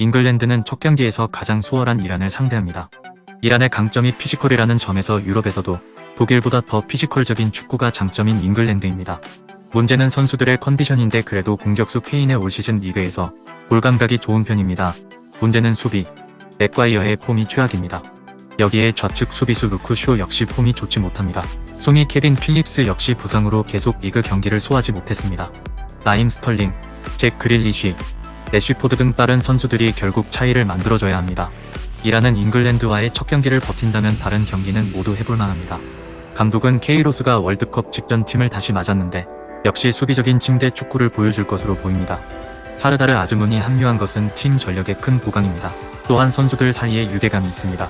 잉글랜드는 첫 경기에서 가장 수월한 이란을 상대합니다. 이란의 강점이 피지컬이라는 점에서 유럽에서도 독일보다 더 피지컬적인 축구가 장점인 잉글랜드입니다. 문제는 선수들의 컨디션인데 그래도 공격수 케인의 올 시즌 리그에서 볼 감각이 좋은 편입니다. 문제는 수비, 맥과이어의 폼이 최악입니다. 여기에 좌측 수비수 루크 쇼 역시 폼이 좋지 못합니다. 송이 케빈 필립스 역시 부상으로 계속 리그 경기를 소화하지 못했습니다. 라임 스털링, 잭 그릴리쉬, 내쉬포드 등 빠른 선수들이 결국 차이를 만들어줘야 합니다. 이라는 잉글랜드와의 첫 경기를 버틴다면 다른 경기는 모두 해볼 만합니다. 감독은 케이로스가 월드컵 직전 팀을 다시 맞았는데 역시 수비적인 침대 축구를 보여줄 것으로 보입니다. 사르다르 아즈문이 합류한 것은 팀 전력의 큰 보강입니다. 또한 선수들 사이에 유대감이 있습니다.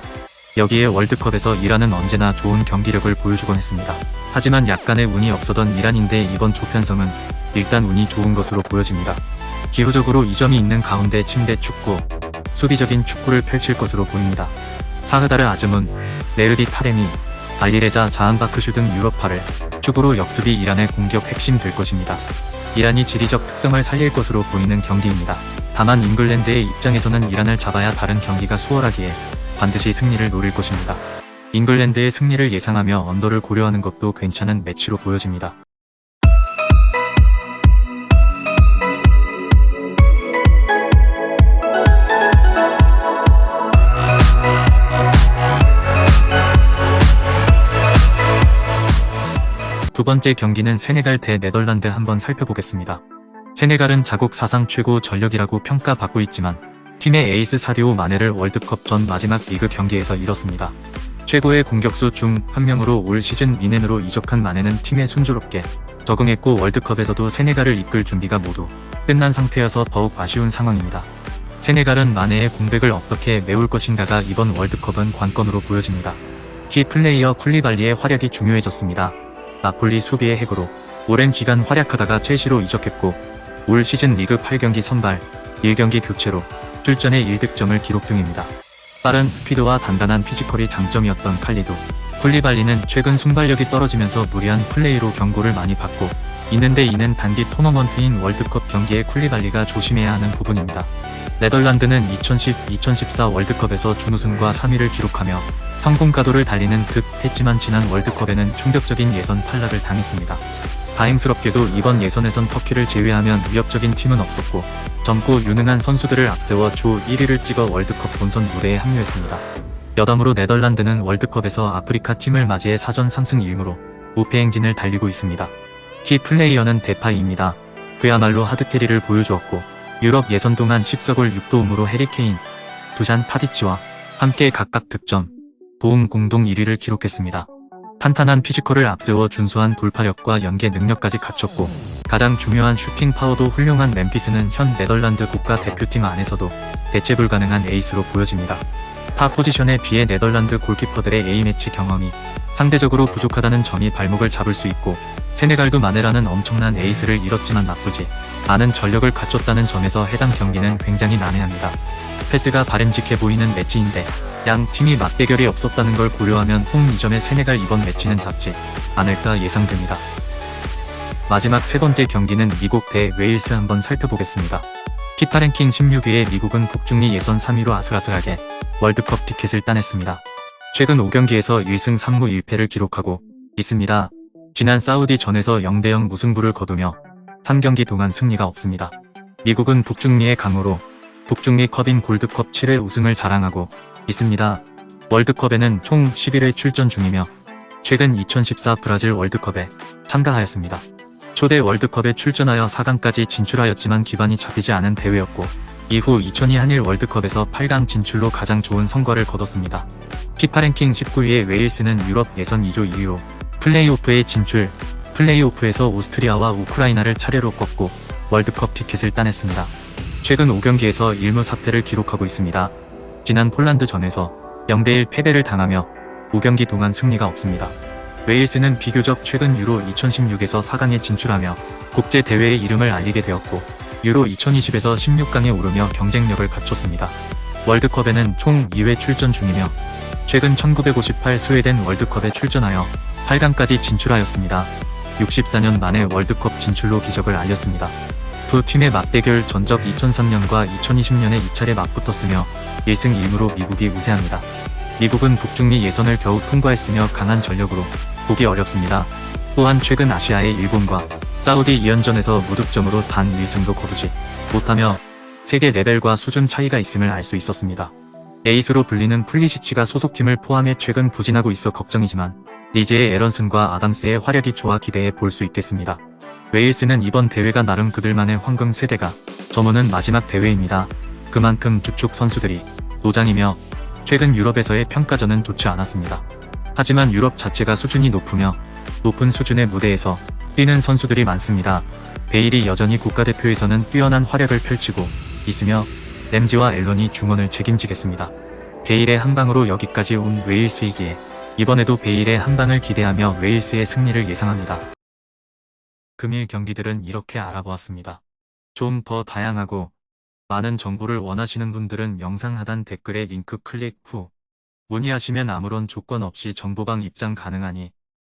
여기에 월드컵에서 이란은 언제나 좋은 경기력을 보여주곤 했습니다. 하지만 약간의 운이 없었던 이란인데 이번 조편성은 일단 운이 좋은 것으로 보여집니다. 기후적으로 이점이 있는 가운데 침대 축구, 수비적인 축구를 펼칠 것으로 보입니다. 사흐다르 아즈문, 레르디 타레미, 알리레자 자한바크슈 등 유럽파를 축으로 역습이 이란의 공격 핵심 될 것입니다. 이란이 지리적 특성을 살릴 것으로 보이는 경기입니다. 다만 잉글랜드의 입장에서는 이란을 잡아야 다른 경기가 수월하기에 반드시 승리를 노릴 것입니다. 잉글랜드의 승리를 예상하며 언더를 고려하는 것도 괜찮은 매치로 보여집니다. 두 번째 경기는 세네갈 대 네덜란드 한번 살펴보겠습니다. 세네갈은 자국 사상 최고 전력이라고 평가받고 있지만 팀의 에이스 사디오 마네를 월드컵 전 마지막 리그 경기에서 잃었습니다. 최고의 공격수 중 한 명으로 올 시즌 미넨으로 이적한 마네는 팀에 순조롭게 적응했고 월드컵에서도 세네갈을 이끌 준비가 모두 끝난 상태여서 더욱 아쉬운 상황입니다. 세네갈은 마네의 공백을 어떻게 메울 것인가가 이번 월드컵은 관건으로 보여집니다. 키 플레이어 쿨리발리의 활약이 중요해졌습니다. 나폴리 수비의 핵으로 오랜 기간 활약하다가 첼시로 이적했고 올 시즌 리그 8경기 선발, 1경기 교체로 출전에 1득점을 기록 중입니다. 빠른 스피드와 단단한 피지컬이 장점이었던 칼리도 쿨리발리는 최근 순발력이 떨어지면서 무리한 플레이로 경고를 많이 받고 있는데 이는 단기 토너먼트인 월드컵 경기에 쿨리발리가 조심해야 하는 부분입니다. 네덜란드는 2010-2014 월드컵에서 준우승과 3위를 기록하며 성공 가도를 달리는 듯 했지만 지난 월드컵에는 충격적인 예선 탈락을 당했습니다. 다행스럽게도 이번 예선에선 터키를 제외하면 위협적인 팀은 없었고 젊고 유능한 선수들을 앞세워 조 1위를 찍어 월드컵 본선 무대에 합류했습니다. 여담으로 네덜란드는 월드컵에서 아프리카 팀을 맞이해 사전 3승 1무로 우패 행진을 달리고 있습니다. 키 플레이어는 데파이입니다. 그야말로 하드캐리를 보여주었고 유럽 예선 동안 10석을 6도움으로 해리케인, 두잔 타디치와 함께 각각 득점, 도움 공동 1위를 기록했습니다. 탄탄한 피지컬을 앞세워 준수한 돌파력과 연계 능력까지 갖췄고 가장 중요한 슈팅 파워도 훌륭한 멤피스는 현 네덜란드 국가 대표팀 안에서도 대체 불가능한 에이스로 보여집니다. 타 포지션에 비해 네덜란드 골키퍼들의 A매치 경험이 상대적으로 부족하다는 점이 발목을 잡을 수 있고 세네갈도 마네라는 엄청난 에이스를 잃었지만 나쁘지 않은 전력을 갖췄다는 점에서 해당 경기는 굉장히 난해합니다. 패스가 바램직해 보이는 매치인데 양 팀이 맞대결이 없었다는 걸 고려하면 홈 2점의 세네갈 이번 매치는 잡지 않을까 예상됩니다. 마지막 세 번째 경기는 미국 대 웨일스 한번 살펴보겠습니다. 피파 랭킹 16위의 미국은 북중미 예선 3위로 아슬아슬하게 월드컵 티켓을 따냈습니다. 최근 5경기에서 1승 3무 1패를 기록하고 있습니다. 지난 사우디전에서 0대0 무승부를 거두며 3경기 동안 승리가 없습니다. 미국은 북중미의 강으로 북중미 컵인 골드컵 7회 우승을 자랑하고 있습니다. 월드컵에는 총 11회 출전 중이며 최근 2014 브라질 월드컵에 참가하였습니다. 초대 월드컵에 출전하여 4강까지 진출하였지만 기반이 잡히지 않은 대회였고 이후 2002 한일 월드컵에서 8강 진출로 가장 좋은 성과를 거뒀습니다. 피파 랭킹 19위의 웨일스는 유럽 예선 2조 2위로 플레이오프에 진출, 플레이오프에서 오스트리아와 우크라이나를 차례로 꺾고 월드컵 티켓을 따냈습니다. 최근 5경기에서 1무 4패를 기록하고 있습니다. 지난 폴란드전에서 0대1 패배를 당하며 5경기 동안 승리가 없습니다. 웨일스는 비교적 최근 유로 2016에서 4강에 진출하며 국제 대회의 이름을 알리게 되었고 유로 2020에서 16강에 오르며 경쟁력을 갖췄습니다. 월드컵에는 총 2회 출전 중이며 최근 1958 스웨덴 월드컵에 출전하여 8강까지 진출하였습니다. 64년 만에 월드컵 진출로 기적을 알렸습니다. 두 팀의 맞대결 전적 2003년과 2020년에 2차례 맞붙었으며 1승 1무로 미국이 우세합니다. 미국은 북중미 예선을 겨우 통과했으며 강한 전력으로 보기 어렵습니다. 또한 최근 아시아의 일본과 사우디 2연전에서 무득점으로 단 1승도 거두지 못하며 세계 레벨과 수준 차이가 있음을 알 수 있었습니다. 에이스로 불리는 플리시치가 소속팀을 포함해 최근 부진하고 있어 걱정이지만 리즈의 에런슨과 아담스의 활약이 좋아 기대해 볼 수 있겠습니다. 웨일스는 이번 대회가 나름 그들만의 황금 세대가 저무는 마지막 대회입니다. 그만큼 주축 선수들이 노장이며 최근 유럽에서의 평가전은 좋지 않았습니다. 하지만 유럽 자체가 수준이 높으며 높은 수준의 무대에서 뛰는 선수들이 많습니다. 베일이 여전히 국가대표에서는 뛰어난 활약을 펼치고 있으며 램지와 앨런이 중원을 책임지겠습니다. 베일의 한 방으로 여기까지 온 웨일스이기에 이번에도 베일의 한 방을 기대하며 웨일스의 승리를 예상합니다. 금일 경기들은 이렇게 알아보았습니다. 좀 더 다양하고 많은 정보를 원하시는 분들은 영상 하단 댓글에 링크 클릭 후 문의하시면 아무런 조건 없이 정보방 입장 가능하니